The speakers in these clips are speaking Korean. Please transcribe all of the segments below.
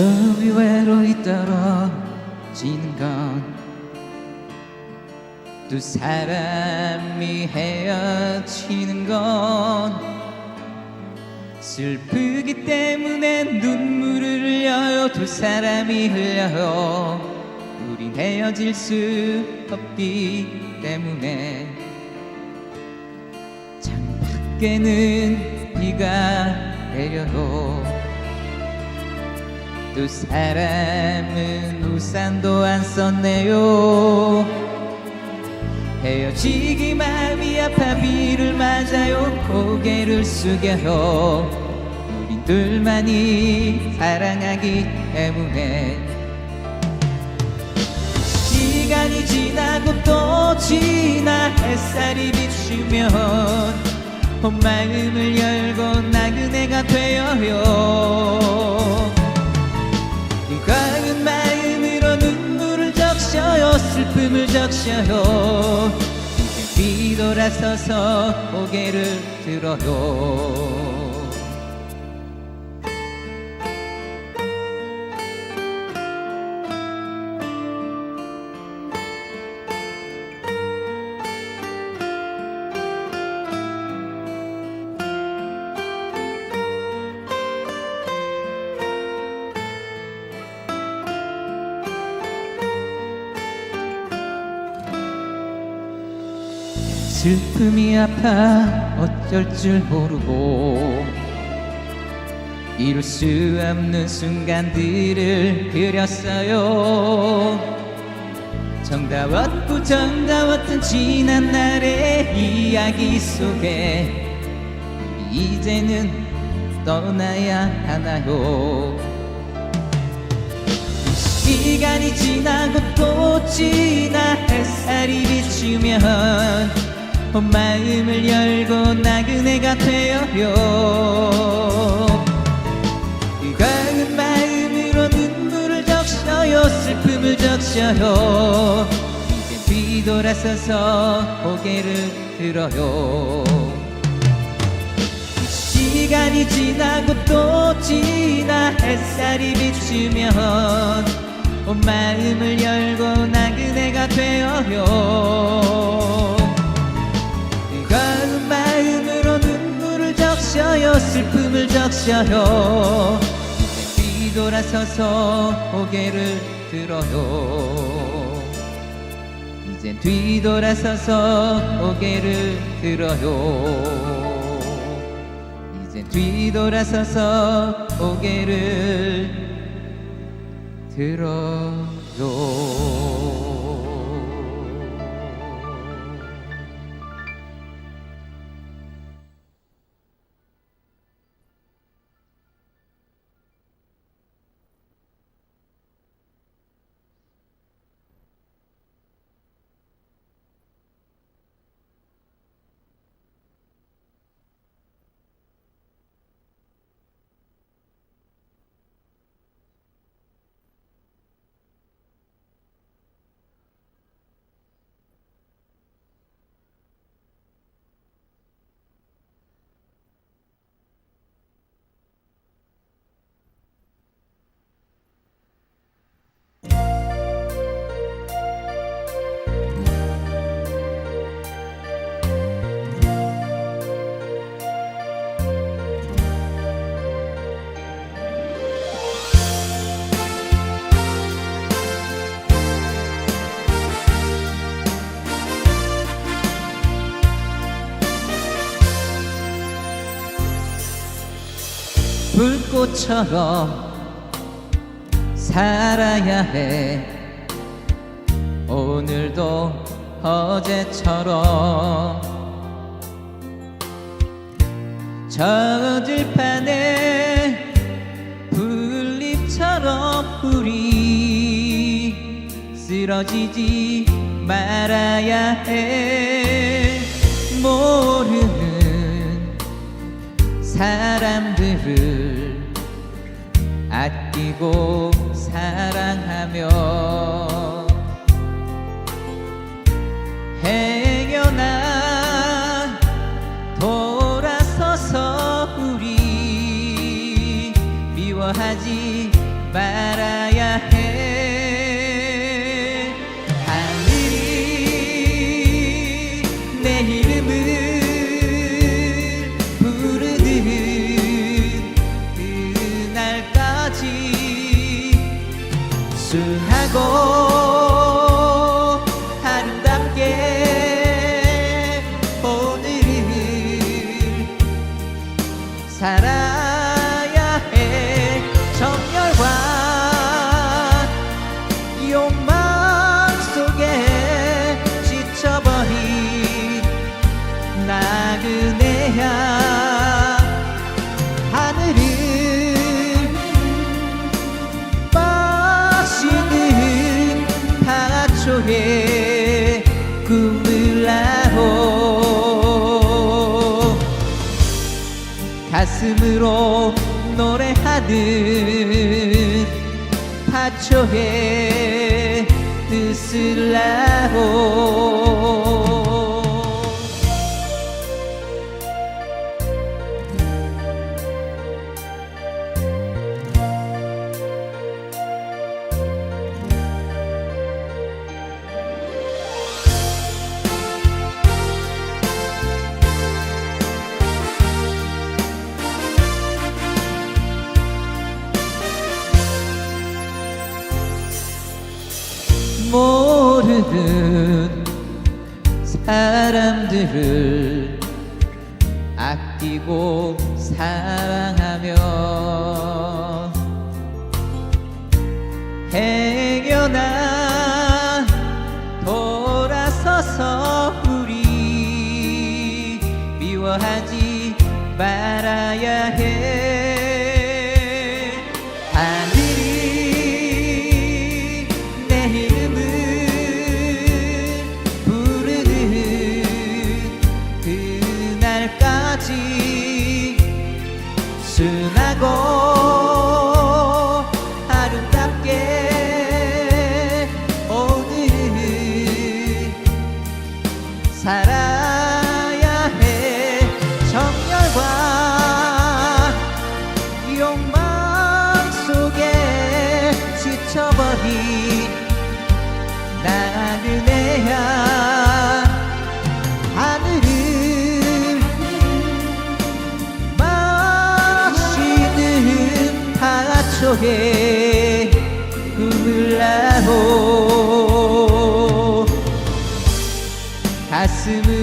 별이 외로 이 떨어지는 건 두 사람이 헤어지는 건 슬프기 때문에 눈물을 흘려요. 두 사람이 흘려요. 우린 헤어질 수 없기 때문에. 창 밖에는 비가 내려요 두 사람은 우산도 안 썼네요. 헤어지기 마음이 아파 비를 맞아요. 고개를 숙여요. 우린 둘만이 사랑하기 때문에. 시간이 지나고 또 지나 햇살이 비추면 온 마음을 열고 나그네가 되어요 적셔요. 이제 뒤돌아서서 고개를 들어요 슬픔이 아파 어쩔 줄 모르고 이룰 수 없는 순간들을 그렸어요. 정다웠고 정다웠던 지난 날의 이야기 속에 이제는 떠나야 하나요 시간이 지나고 또 지나 햇살이 비추면 온 마음을 열고 나그네가 되어요. 가은 마음으로 눈물을 적셔요. 슬픔을 적셔요. 이제 뒤돌아서서 고개를 들어요. 시간이 지나고 또 지나 햇살이 비추면 온 마음을 열고 나그네가 되어요 적셔요 슬픔을 적셔요 이제 뒤돌아서서 고개를 들어요. 이제 뒤돌아서서 고개를 들어요. 이제 뒤돌아서서 고개를 들어요 불꽃처럼 살아야 해. 오늘도 어제처럼 저 들판에 풀잎처럼 우리 쓰러지지 말아야 해. 모르는 사람들을 아끼고 사랑하며 행 가슴으로 노래하는 파초의 뜻을 나고 모르는 사람들을 아끼고 사랑하며 행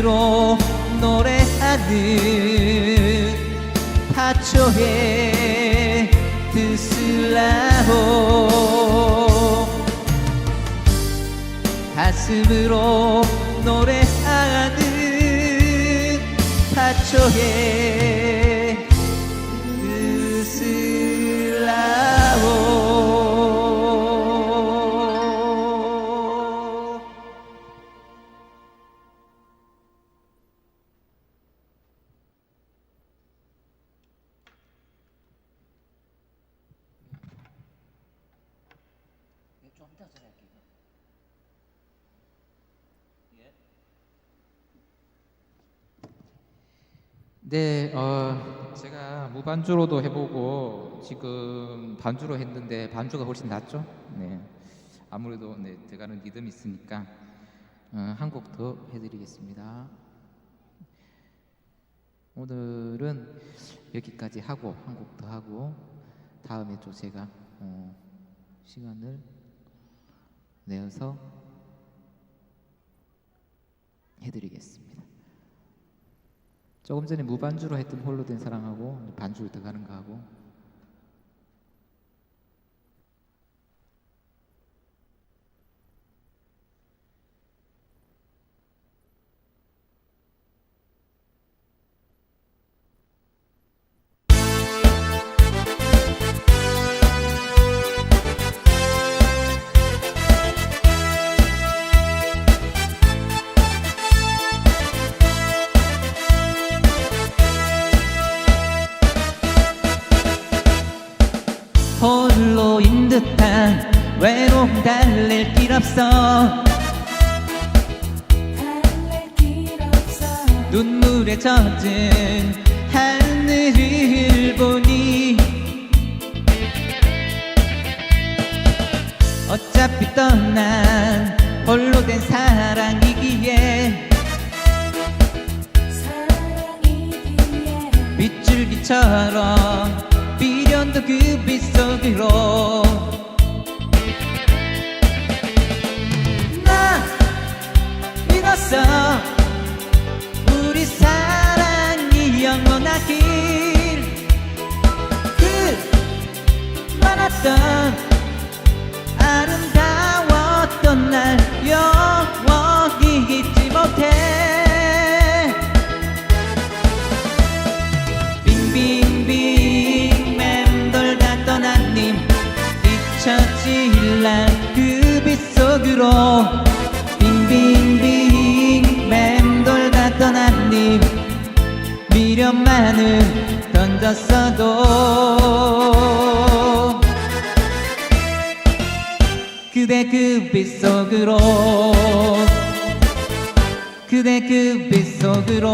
가슴으로 노래하는 파초의 나고 가슴으로 노래하는 파초의 좀 이따 전화할게요. 예. 네, 어, 제가 무반주로도 해보고 지금 반주로 했는데 반주가 훨씬 낫죠. 네, 아무래도 네, 들어가는 리듬이 있으니까 어, 한곡 더 해드리겠습니다. 오늘은 여기까지 하고 한 곡 더 하고 다음에 또 제가 어, 시간을 내어서 해드리겠습니다. 조금 전에 무반주로 했던 홀로 된 사랑하고 반주로 들어가는 거 하고 외로움 달랠 길 없어. 달랠 길 없어. 눈물에 젖은 하늘을 보니 어차피 떠난 홀로 된 사랑이기에 사랑이기에 빗줄기처럼 비련도 그 빛 속으로 그 많았던 아름다웠던 날 영원히 잊지 못해. 빙빙빙 맴돌다 떠난 님 잊혀질 날그 빗속으로. 빙빙빙 맴돌다 떠난 님 미련만은 던졌어도 그대 그 빗속으로 그대 그 빗속으로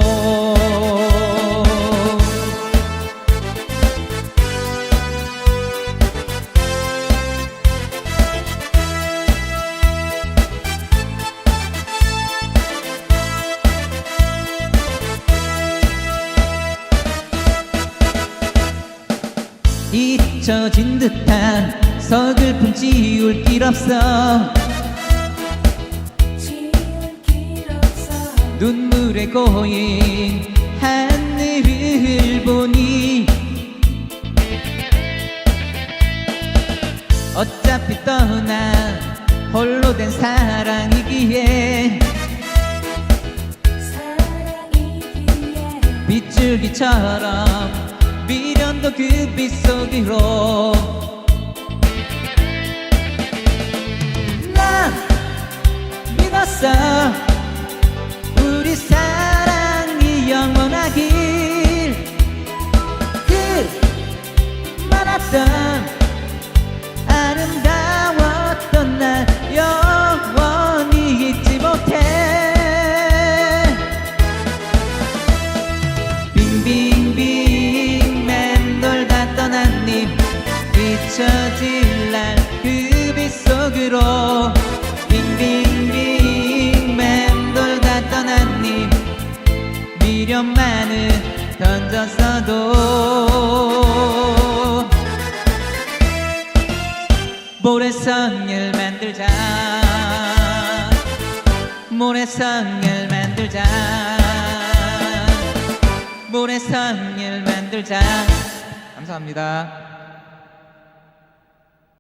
길 없어 눈물에 고인 하늘을 보니 어차피 떠나 홀로 된 사랑이기에 사랑이기에 빗줄기처럼 미련도 그 빗속으로 난 믿었어. 우리 사랑이 영원하길. 그 아름다웠던 던졌어도 모래성을 만들자. 모래성을 만들자. 모래성을 만들자. 감사합니다.